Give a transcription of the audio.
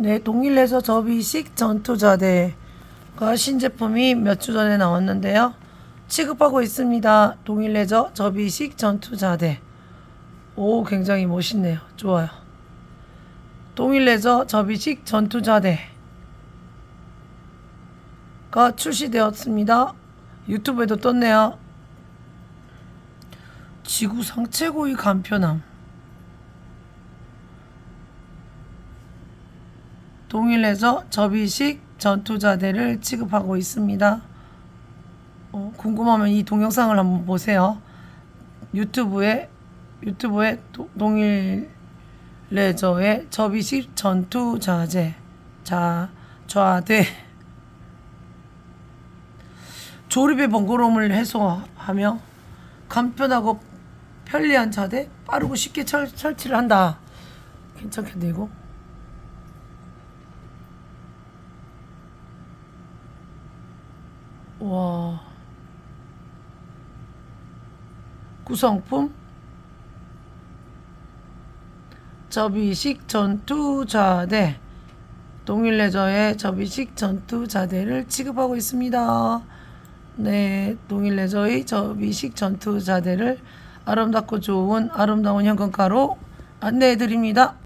네, 동일레저 접이식 전투자대가 신제품이 몇 주 전에 나왔는데요. 취급하고 있습니다. 동일레저 접이식 전투자대. 오, 굉장히 멋있네요. 좋아요. 동일레저 접이식 전투자대가 출시되었습니다. 유튜브에도 떴네요. 지구상 최고의 간편함. 동일에서 접이식 전투자대를 취급하고 있습니다. 어, 궁금하면 이 동영상을 한번 보세요. 유튜브에 유튜브에 도- 동일 레저의 접이식 전투자재 자 좌대 조립의 번거로움을 해소하며 간편하고 편리한 자대 빠르고 쉽게 철, 설치를 한다. 괜찮겠네 이거. 와. 구성품 접이식 전투자대 동일레저의 접이식 전투자대를 취급하고 있습니다. 네, 동일레저의 접이식 전투자대를 아름답고 좋은 아름다운 현금가로 안내해 드립니다.